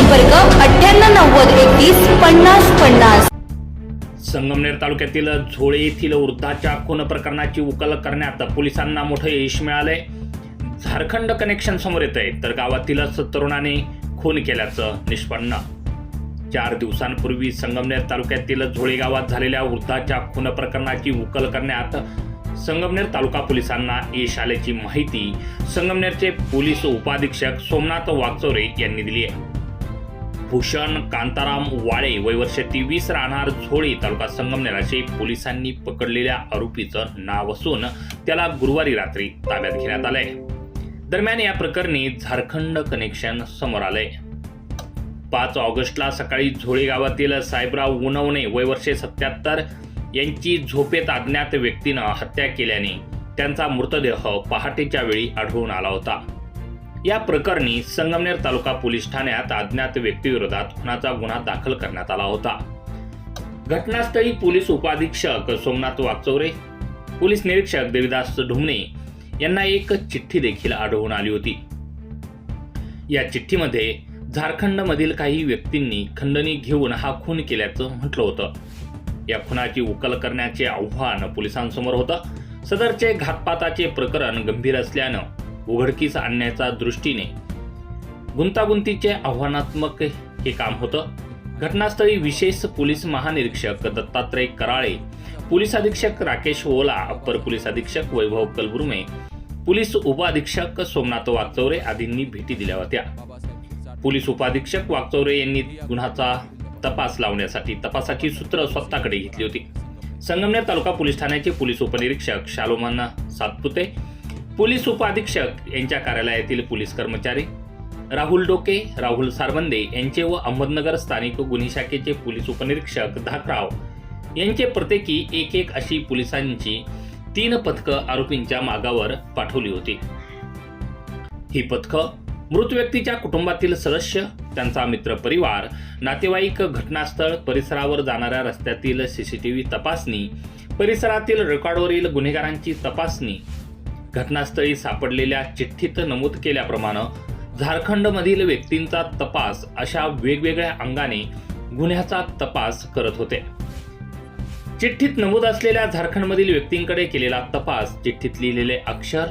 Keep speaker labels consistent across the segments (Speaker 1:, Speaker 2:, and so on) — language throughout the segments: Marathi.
Speaker 1: संपर्क अठ्ठ्याण्णव नव्वद एकतीस पन्नास पन्नास.
Speaker 2: संगमनेर तालुक्यातील झोळे येथील वृद्धाच्या खून प्रकरणाची उकल करण्यात पोलिसांना मोठं यश मिळालंय. झारखंड कनेक्शन समोर येत आहे तर गावातीलच तरुणाने खून केल्याचं निष्पन्न. चार दिवसांपूर्वी संगमनेर तालुक्यातील झोळे गावात झालेल्या वृद्धाच्या खून प्रकरणाची उकल करण्यात संगमनेर तालुका पोलिसांना यश आल्याची माहिती संगमनेरचे पोलीस उपाधीक्षक सोमनाथ वागचौरे यांनी दिली आहे. भूषण कांताराम वाळे वय वर्ष तेवीस राहणार झोळी तालुका संगमनेर असे पोलिसांनी पकडलेल्या आरोपीचं नाव असून त्याला गुरुवारी रात्री ताब्यात घेण्यात आलंय. दरम्यान या प्रकरणी झारखंड कनेक्शन समोर आलंय. पाच ऑगस्टला सकाळी झोळे गावातील साहेबराव उनवणे वय वर्षे सत्याहत्तर यांची झोपेत अज्ञात व्यक्तीनं हत्या केल्याने त्यांचा मृतदेह पहाटेच्या वेळी आढळून आला होता. या प्रकरणी संगमनेर तालुका पोलीस ठाण्यात अज्ञात व्यक्तीविरोधात खुनाचा गुन्हा दाखल करण्यात आला होता. घटनास्थळी पोलीस उपाधीक्षक सोमनाथ वागचौरे पोलीस निरीक्षक देविदास ढुमणे यांना एक चिठ्ठी देखील आढळून आली होती. या चिठ्ठीमध्ये झारखंडमधील काही व्यक्तींनी खंडणी घेऊन हा खून केल्याचं म्हटलं होतं. या खुनाची उकल करण्याचे आव्हान पोलिसांसमोर होतं. सदरचे घातपाताचे प्रकरण गंभीर असल्यानं उघडकीस आणण्याच्या दृष्टीने गुंतागुंतीचे आव्हानात्मक हे काम होतं. घटनास्थळी विशेष पोलीस महानिरीक्षक दत्तात्रय कराळे पोलीस अधीक्षक राकेश ओला अप्पर पोलीस अधीक्षक वैभव कलबुर्मे पोलीस उपअधीक्षक सोमनाथ वागचौरे आदींनी भेटी दिल्या होत्या. पोलीस उपाधीक्षक वागचौरे यांनी गुन्हाचा तपास लावण्यासाठी तपासाची सूत्र स्वतःकडे घेतली होती. संगमनेर तालुका पोलीस ठाण्याचे पोलीस उपनिरीक्षक शालोमान सातपुते पोलीस उपअधीक्षक यांच्या कार्यालयातील पोलीस कर्मचारी राहुल डोके राहुल सारबंदे यांचे व अहमदनगर स्थानिक गुन्हे शाखेचे पोलीस उपनिरीक्षक धाकराव यांचे प्रत्येकी एक एक अशी पोलिसांची तीन पथकं आरोपींच्या मागावर पाठवली होती. ही पथकं मृत व्यक्तीच्या कुटुंबातील सदस्य त्यांचा मित्र परिवार नातेवाईक घटनास्थळ परिसरावर जाणाऱ्या रस्त्यातील सीसीटीव्ही तपासणी परिसरातील रेकॉर्डवरील गुन्हेगारांची तपासणी घटनास्थळी सापडलेल्या चिठ्ठीत नमूद केल्याप्रमाणे झारखंडमधील व्यक्तींचा तपास अशा वेगवेगळ्या अंगाने गुन्ह्याचा तपास करत होते. चिठ्ठीत नमूद असलेल्या झारखंडमधील व्यक्तींकडे केलेला तपास चिठ्ठीत लिहिलेले अक्षर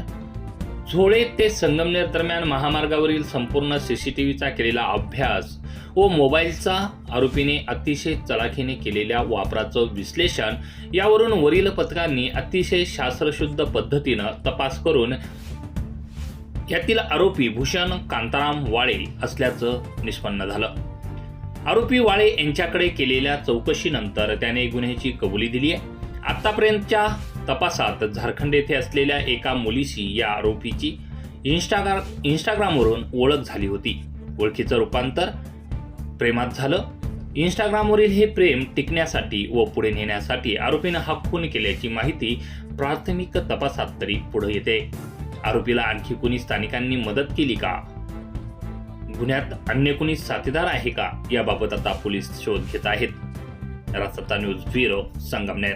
Speaker 2: झोळे ते संगमनेर दरम्यान महामार्गावरील संपूर्ण सीसीटीव्हीचा केलेला अभ्यास व मोबाईलचा आरोपीने अतिशय चलाखीने केलेल्या वापराचं विश्लेषण यावरून वरील पथकांनी अतिशय शास्त्रशुद्ध पद्धतीनं तपास करून यातील आरोपी भूषण कांताराम वाळे असल्याचं निष्पन्न झालं. आरोपी वाळे यांच्याकडे केलेल्या चौकशीनंतर त्याने गुन्ह्याची कबुली दिली आहे आतापर्यंतच्या तपासात झारखंड येथे असलेल्या एका मुलीशी या आरोपीची इंस्टाग्राम इंस्टाग्रामवरून ओळख झाली होती. ओळखीचं रूपांतर प्रेमात झालं. इंस्टाग्रामवरील हे प्रेम टिकण्यासाठी व पुढे नेण्यासाठी आरोपीनं हा खून केल्याची माहिती प्राथमिक तपासात तरी पुढे येते. आरोपीला आणखी कुणी स्थानिकांनी मदत केली का? गुन्ह्यात अन्य कुणी साथीदार आहे का? याबाबत आता पोलीस शोध घेत आहेत. रासत्ता न्यूज ब्युरो संगमनेर.